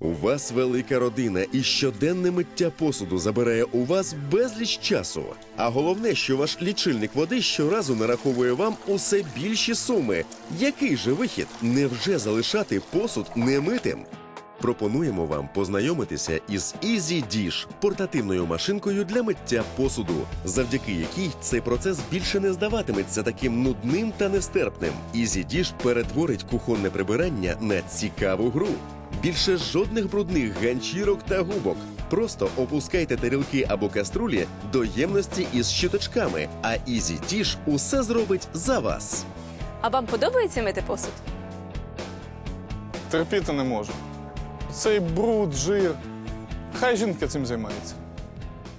У вас велика родина, і щоденне миття посуду забирає у вас безліч часу. А головне, що ваш лічильник води щоразу нараховує вам усе більші суми. Який же вихід? Невже залишати посуд немитим? Пропонуємо вам познайомитися із Easy Dish – портативною машинкою для миття посуду, завдяки якій цей процес більше не здаватиметься таким нудним та нестерпним. Easy Dish перетворить кухонне прибирання на цікаву гру. Більше жодних брудних ганчірок та губок. Просто опускайте тарілки або каструлі до ємності із щиточками, а Easy Dish усе зробить за вас. А вам подобається мити посуд? Терпіти не можу. Цей бруд, жир. Хай жінка цим займається.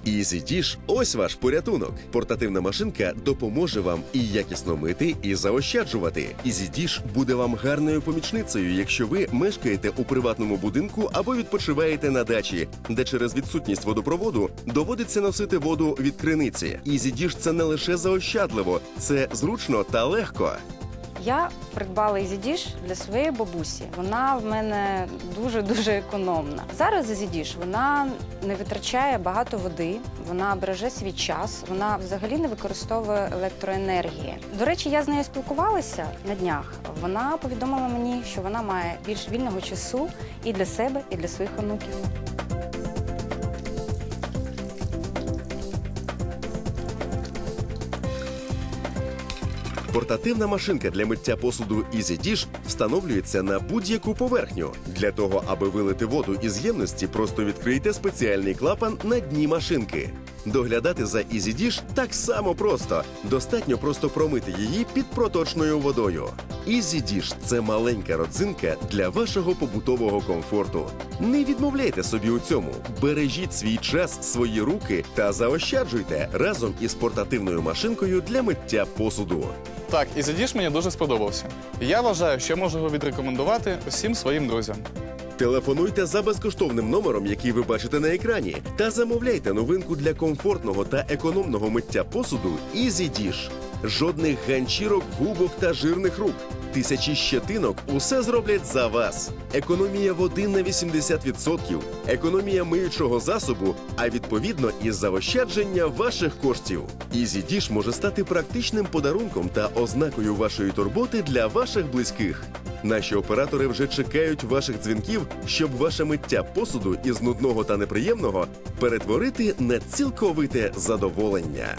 Easy Dish – ось ваш порятунок. Портативна машинка допоможе вам і якісно мити, і заощаджувати. Easy Dish буде вам гарною помічницею, якщо ви мешкаєте у приватному будинку або відпочиваєте на дачі, де через відсутність водопроводу доводиться носити воду від криниці. Easy Dish – це не лише заощадливо, це зручно та легко. Я придбала EasyDish для своєї бабусі. Вона в мене дуже дуже економна. Зараз EasyDish, вона не витрачає багато води, вона береже свій час, вона взагалі не використовує електроенергії. До речі, я з нею спілкувалася на днях. Вона повідомила мені, що вона має більш вільного часу і для себе, і для своїх онуків. Портативна машинка для миття посуду Easy Dish встановлюється на будь-яку поверхню. Для того, аби вилити воду із ємності, просто відкрийте спеціальний клапан на дні машинки. Доглядати за Easy Dish так само просто. Достатньо просто промити її під проточною водою. Easy Dish – це маленька родзинка для вашого побутового комфорту. Не відмовляйте собі у цьому. Бережіть свій час, свої руки та заощаджуйте разом із портативною машинкою для миття посуду. Так, задіж мені дуже сподобався. Я вважаю, що можу його відрекомендувати усім своїм друзям. Телефонуйте за безкоштовним номером, який ви бачите на екрані, та замовляйте новинку для комфортного та економного миття посуду Easy. Жодних ганчірок, губок та жирних рук. Тисячі щетинок усе зроблять за вас. Економія води на 80%, економія миючого засобу, а відповідно і заощадження ваших коштів. Easy Dish може стати практичним подарунком та ознакою вашої турботи для ваших близьких. Наші оператори вже чекають ваших дзвінків, щоб ваше миття посуду із нудного та неприємного перетворити на цілковите задоволення.